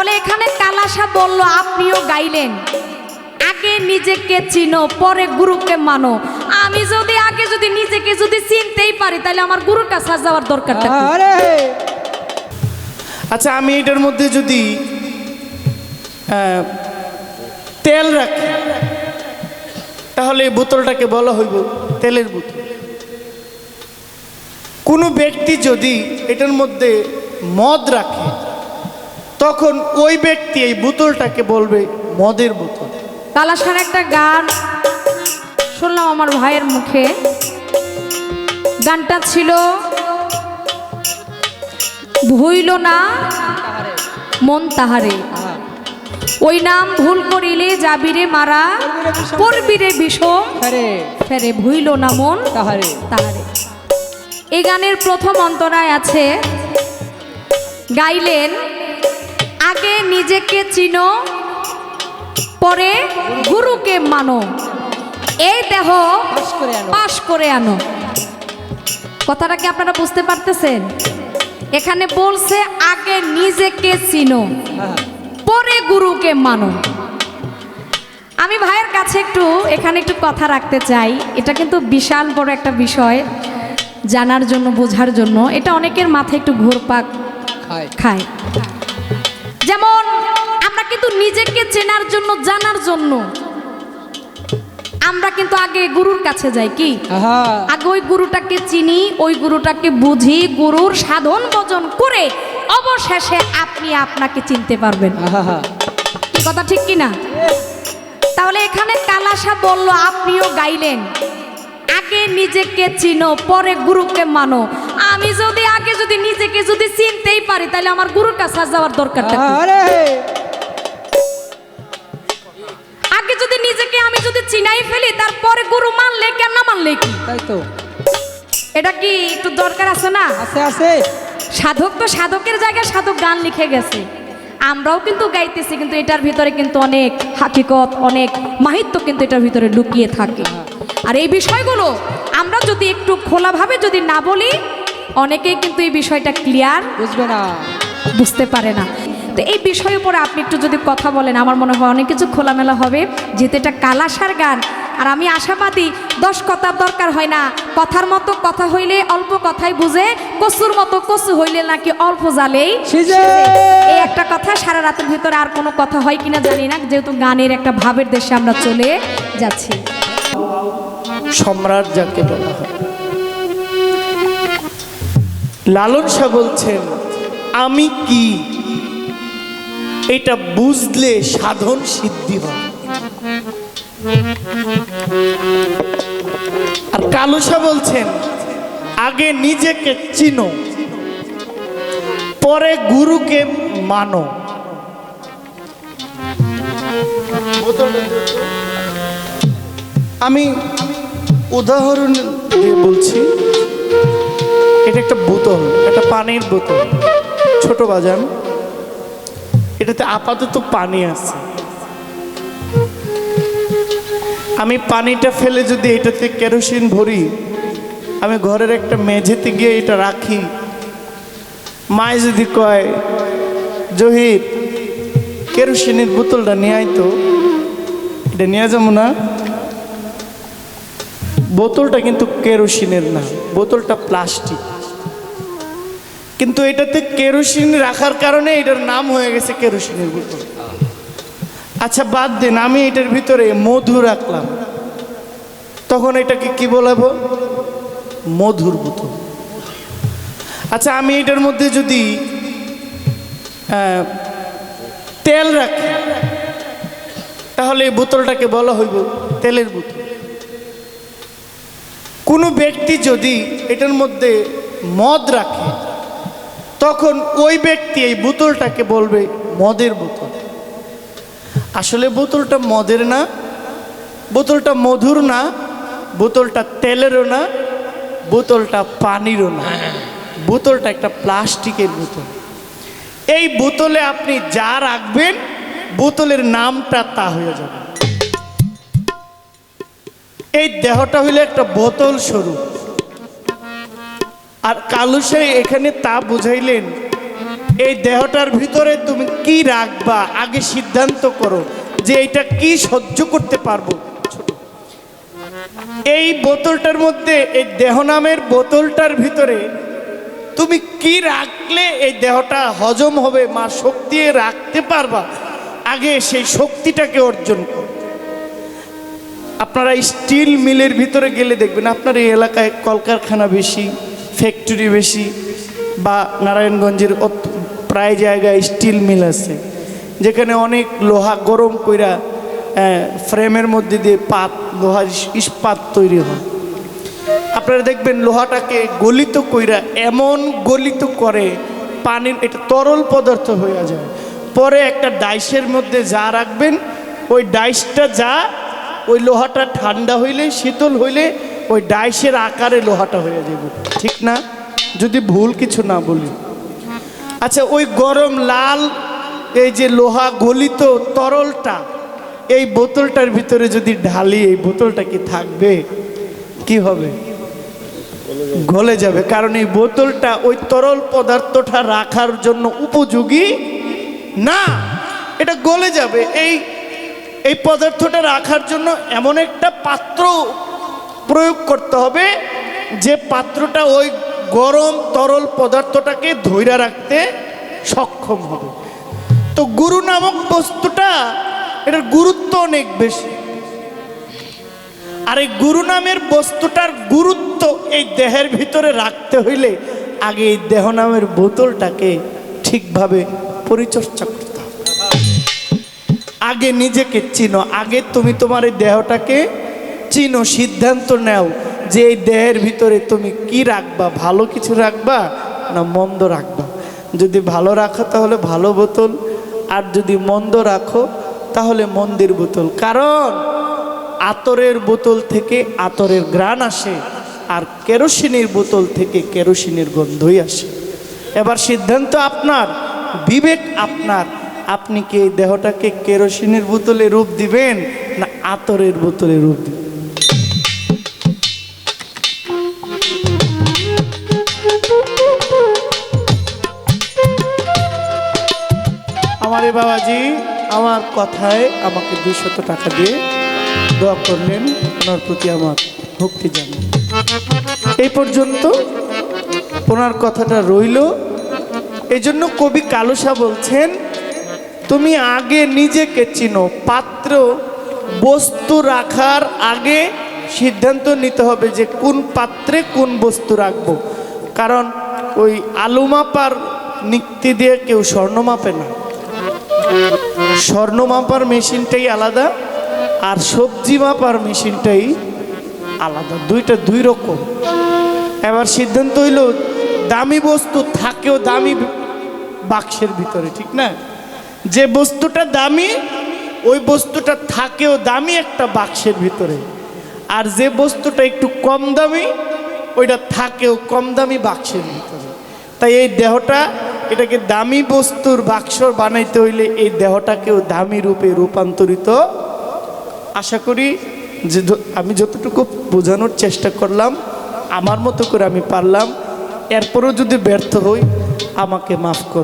তাহলে এখানে কালাসা বলল আপনিও গাইলেন। আগে নিজেকে চিনো পরে গুরুকে মানো। আমি যদি আগে যদি নিজেকে যদি চিনতেই পারি তাহলে আমার গুরুর কাছে যাওয়ার? আরে আচ্ছা আমি এটার মধ্যে যদি তেল রাখি তাহলে এই বোতলটাকে বলা হইব তেলের বোতল। কোনো ব্যক্তি যদি এটার মধ্যে মদ রাখে তখন ওই ব্যক্তি এই বোতলটাকে বলবে মদের বোতল। কালাসার একটা গান শুনলাম আমার ভাইয়ের মুখে। গানটা ছিল ভুইল না মন তাহারে। ওই নাম ভুল করিলে যাবিরে মারা পড়বিরে বিষম আরে ফেরে ভুইল না মন তাহারে। তাহারে। এই গানের প্রথম অন্তরায় আছে গাইলেন নিজেকে চিনো পরে গুরুকে মানো। এই দেহ পাস করে আনো। পাশ করে আনো। কথাটা কি আপনারা বুঝতে পারতেছেন? এখানে বলছে আগে নিজেকে চিনো পরে গুরুকে মানো। আমি ভাইয়ের কাছে একটু এখানে একটু কথা রাখতে চাই। এটা কিন্তু বিশাল বড় একটা বিষয় জানার জন্য বোঝার জন্য। এটা অনেকের মাথায় একটু ঘুরপাক খায়। খায়। যেমন আমরা কিন্তু নিজেকে চেনার জন্য জানার জন্য। আমরা কিন্তু আগে গুরুর কাছে যাই কি? আগে ওই গুরুটাকে চিনি ওই গুরুটাকে বুঝি গুরুর সাধন ভজন করে অবশেষে আপনি আপনাকে চিনতে পারবেন। কি কথা ঠিক কি না তাহলে এখানে কালাসা বলল আপনিও গাইলেন। আগে নিজেকে চিনো পরে গুরুকে মানো। আমি যদি আগে যদি নিজেকে যদি চিনতেই পারি তাহলে আমার গুরুর কাছে যাওয়ার? আরে আগে যদি নিজেকে আমি যদি চিনাই ফেলি তারপরে গুরু মানলে কেন না মানলে কি? তাই তো। এটা কি একটু দরকার আছে না? আছে আছে। সাধক তো সাধকের জায়গায় সাধক গান লিখে গেছে। আমরাও কিন্তু গাইতেছি কিন্তু এটার ভিতরে কিন্তু অনেক হাকিকত অনেক মাহিত্য কিন্তু এটার ভিতরে লুকিয়ে থাকে। আর এই বিষয়গুলো আমরা যদি একটু খোলাভাবে যদি না বলি অনেকেই কিন্তু এই বিষয়টা ক্লিয়ার বুঝবে না। বুঝতে পারে না। তো এই বিষয়ের উপরে আপনি একটু যদি কথা বলেন আমার মনে হয় অনেক কিছু খোলামেলা হবে। যেহেতু এটা কালাসার গান আর আমি আশাবাদী দশ কথার দরকার হয় না। কথার মতো কথা হইলে অল্প কথাই বুঝে কচুর মতো কচু হইলে নাকি অল্প জালেই। এই একটা কথা সারা রাতের ভিতরে আর কোনো কথা হয় কিনা জানি না যেহেতু গানের একটা ভাবের দেশে আমরা চলে যাচ্ছি। সম্রাট যাকে বলা হয়। লালন শাহ বলছেন, আমি কি? এটা বুঝলে সাধন সিদ্ধি হয়। আর কালুসা বলছেন, আগে নিজেকে চিনো, পরে গুরুকে মানো। আমি উদাহরণ দিয়ে বলছি। এটা একটা বোতল, একটা পানির বোতল, ছোট বাজান এটাতে আপাতত পানি আছে। আমি পানিটা ফেলে যদি এটাতে কেরোসিন ভরি, আমি ঘরের একটা মেঝেতে গিয়ে এটা রাখি। মায় যদি কয়, জহির, কেরোসিনের বোতলটা নিয়ে আইতো এটা নিয়ে যাব না। বোতলটা কিন্তু কেরোসিনের না, বোতলটা প্লাস্টিক। কিন্তু এটাতে কেরোসিন রাখার কারণে এটার নাম হয়ে গেছে কেরোসিনের বোতল আচ্ছা বাদ দেন, আমি এটার ভিতরে মধু রাখলাম। তখন এটাকে কি বলাবো? মধুর বোতল। আচ্ছা আমি এটার মধ্যে যদি তেল রাখি, তাহলে এই বোতলটাকে বলা হইব তেলের বোতল। কোনো ব্যক্তি যদি এটার মধ্যে মদ রাখে, তখন ওই ব্যক্তি এই বোতলটাকে বলবে মদের বোতল। আসলে বোতলটা মদের না, বোতলটা মধুর না, বোতলটা তেলেরও না, বোতলটা পানিরও না। বোতলটা একটা প্লাস্টিকের বোতল। এই বোতলে আপনি যা রাখবেন, বোতলের নামটা তা হয়ে যাবে। এই দেহটা হইলে একটা বোতল স্বরূপ আর কালুসাই এখানে তা বুঝাইলেন, এই দেহটার ভিতরে তুমি কি রাখবা? আগে সিদ্ধান্ত করো যে এটা কি সহ্য করতে পারব। এই বোতলটার মধ্যে, এই দেহ নামের বোতলটার ভিতরে তুমি কি রাখলে এই দেহটা হজম হবে? মা শক্তি রাখতে পারবা? আগে সেই শক্তিটাকে অর্জন করো। আপনারা স্টিল মিলের ভিতরে গেলে দেখবেন আপনার এই এলাকায় কলকারখানা বেশি, ফ্যাক্টরি বেশি, বা নারায়ণগঞ্জের প্রায় জায়গায় স্টিল মিল আছে। যেখানে অনেক লোহা গরম কইরা ফ্রেমের মধ্যে দিয়ে পাত লোহার ইস- ইস্পাত তৈরি হয়। আপনারা দেখবেন লোহাটাকে গলিত কইরা এমন গলিত করে পানির, এটা তরল পদার্থ হয়ে যায়। পরে একটা ডাইসের মধ্যে যা রাখবেন, ওই ডাইসটা যা ওই লোহাটা ঠান্ডা হইলে, শীতল হইলে, ওই ডাইসের আকারে লোহাটা হয়ে যাবে। ঠিক না? যদি ভুল কিছু না বলি। আচ্ছা ওই গরম লাল, এই যে লোহা গলিত তরলটা, এই বোতলটার ভিতরে যদি ঢালি, এই বোতলটা কি থাকবে? কি হবে? গলে যাবে। কারণ এই বোতলটা ওই তরল পদার্থটা রাখার জন্য উপযোগী না। এটা গলে যাবে। এই এই পদার্থটা রাখার জন্য এমন একটা পাত্র প্রয়োগ করতে হবে যে পাত্রটা ওই গরম তরল পদার্থটাকে ধৈর্য রাখতে সক্ষম হবে। তো গুরু নামক বস্তুটা এটার গুরুত্ব অনেক বেশি। আর এই গুরু নামের বস্তুটার গুরুত্ব এই দেহের ভিতরে রাখতে হইলে আগে এই দেহ নামের বোতলটাকে ঠিকভাবে পরিচর্যা করতে আগে নিজেকে চিনো, আগে তুমি তোমার এই দেহটাকে চিনো, সিদ্ধান্ত নাও যে এই দেহের ভিতরে তুমি কি রাখবা, ভালো কিছু রাখবা না মন্দ রাখবা? যদি ভালো রাখো তাহলে ভালো বোতল, আর যদি মন্দ রাখো তাহলে মন্দির বোতল। কারণ আতরের বোতল থেকে আতরের গ্রান আসে, আর কেরোসিনের বোতল থেকে কেরোসিনের গন্ধই আসে। এবার সিদ্ধান্ত আপনার, বিবেক আপনার। আপনি কি এই দেহটাকে কেরোসিনের বোতলে রূপ দিবেন না আতরের বোতলে রূপ দিবেন? আমার বাবাজি, আমার কথায় আমাকে দুশত টাকা দিয়ে দোয়া করলেন, ওনার প্রতি আমার ভক্তি জানান এই পর্যন্ত ওনার কথাটা রইল। এই জন্য কবি কালুসা বলছেন তুমি আগে নিজেকে চিনো। পাত্র বস্তু রাখার আগে সিদ্ধান্ত নিতে হবে যে কোন পাত্রে কোন বস্তু রাখব। কারণ ওই আলু মাপার নিক্তি দিয়ে কেউ স্বর্ণ মাপে না। স্বর্ণ মাপার মেশিনটাই আলাদা আর সবজি মাপার মেশিনটাই আলাদা। দুইটা দুই রকম। এবার সিদ্ধান্ত হইল, দামি বস্তু থাকেও দামি বাক্সের ভিতরে, ঠিক না? যে বস্তুটা দামি, ওই বস্তুটা থাকেও দামি একটা বাক্সের ভিতরে। আর যে বস্তুটা একটু কম দামি, ওইটা থাকেও কম দামি বাক্সের ভিতরে। তাই এই দেহটা, এটাকে দামি বস্তুর বাক্স বানাইতে হইলে এই দেহটাকেও দামি রূপে রূপান্তরিত। আশা করি যে আমি যতটুকু বোঝানোর চেষ্টা করলাম, আমার মতো করে আমি পারলাম। এরপরও যদি ব্যর্থ হই, আমাকে মাফ করবে